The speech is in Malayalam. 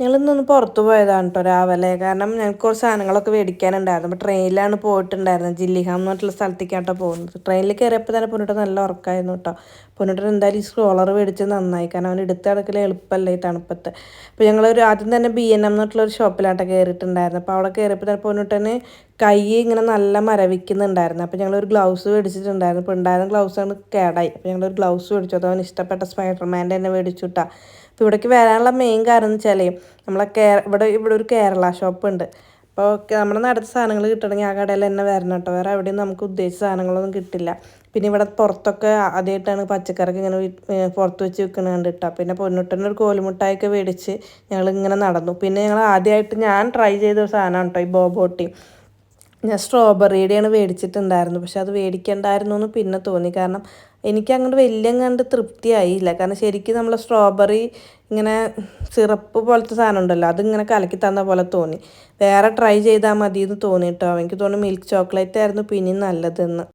ഞങ്ങളിന്നൊന്ന് പുറത്തു പോയതാണ് കേട്ടോ രാവിലെ. കാരണം ഞങ്ങൾക്ക് കുറച്ച് സാധനങ്ങളൊക്കെ മേടിക്കാനുണ്ടായിരുന്നു. അപ്പോൾ ട്രെയിനിലാണ് പോയിട്ടുണ്ടായിരുന്നത്. ജില്ലിഹാം എന്ന് പറഞ്ഞിട്ടുള്ള സ്ഥലത്തേക്കാട്ടോ പോകുന്നത്. ട്രെയിനിൽ കയറിയപ്പോൾ തന്നെ പൊന്നിട്ട് നല്ല ഉറക്കായിരുന്നു കേട്ടോ പൊന്നിട്ട് എന്തായാലും ഈ സ്ക്രോളർ മേടിച്ച് നന്നായി. കാരണം അവൻ എടുത്ത് കിടക്കൽ എളുപ്പമല്ല ഈ തണുപ്പത്ത്. അപ്പോൾ ഞങ്ങളൊരു ആദ്യം തന്നെ ബി എൻ എം എന്നിട്ടുള്ള ഒരു ഷോപ്പിലാട്ടോ കയറിയിട്ടുണ്ടായിരുന്നു അപ്പോൾ അവിടെ കയറിയപ്പോൾ തന്നെ പൊന്നിട്ടന് കൈ ഇങ്ങനെ നല്ല മരവിക്കുന്നുണ്ടായിരുന്നു. അപ്പോൾ ഞങ്ങളൊരു ഗ്ലൗസ് മേടിച്ചിട്ടുണ്ടായിരുന്നു. അപ്പോൾ ഉണ്ടായിരുന്ന ഗ്ലൗസാണ് കേടായി. അപ്പോൾ ഞങ്ങളൊരു ഗ്ലൗസ് മേടിച്ചു. അത് അവൻ ഇഷ്ടപ്പെട്ട സ്പൈഡർമാന്റെ തന്നെ മേടിച്ചുട്ടാ. അപ്പോൾ ഇവിടേക്ക് വരാനുള്ള മെയിൻ കാരണം എന്ന് വെച്ചാൽ നമ്മളെ കേ ഇവിടെ ഇവിടെ ഒരു കേരള ഷോപ്പ് ഉണ്ട് അപ്പോൾ നമ്മുടെ നടത്ത സാധനങ്ങൾ കിട്ടണമെങ്കിൽ ആ കടയിൽ തന്നെ വരണം കേട്ടോ വേറെ എവിടെയും നമുക്ക് ഉദ്ദേശിച്ച സാധനങ്ങളൊന്നും കിട്ടില്ല. പിന്നെ ഇവിടെ പുറത്തൊക്കെ ആദ്യമായിട്ടാണ് പച്ചക്കറിക്ക് ഇങ്ങനെ പുറത്ത് വെച്ച് വിൽക്കുന്നത് കണ്ടിട്ടാ. പിന്നെ പൊന്നുട്ടന്റെ ഒരു കോലുമുട്ടായൊക്കെ മേടിച്ച് ഞങ്ങൾ ഇങ്ങനെ നടന്നു. പിന്നെ ഞങ്ങൾ ആദ്യമായിട്ട് ഞാൻ ട്രൈ ചെയ്ത സാധനമാണ് കേട്ടോ ഈ ബോബോട്ടി. ഞാൻ സ്ട്രോബെറിയുടെയാണ് മേടിച്ചിട്ടുണ്ടായിരുന്നു പക്ഷെ അത് മേടിക്കണ്ടായിരുന്നു എന്ന് പിന്നെ തോന്നി. കാരണം എനിക്ക് അങ്ങോട്ട് വലിയ കണ്ട് തൃപ്തിയായില്ല. കാരണം ശരിക്കും നമ്മൾ സ്ട്രോബെറി ഇങ്ങനെ സിറപ്പ് പോലത്തെ സാധനം ഉണ്ടല്ലോ അതിങ്ങനെ കലക്കി തന്ന പോലെ തോന്നി. വേറെ ട്രൈ ചെയ്താൽ മതി എന്ന് തോന്നി കേട്ടോ. എനിക്ക് തോന്നുന്നു മിൽക്ക് ചോക്ലേറ്റ് ആയിരുന്നു പിന്നെയും നല്ലതെന്ന്.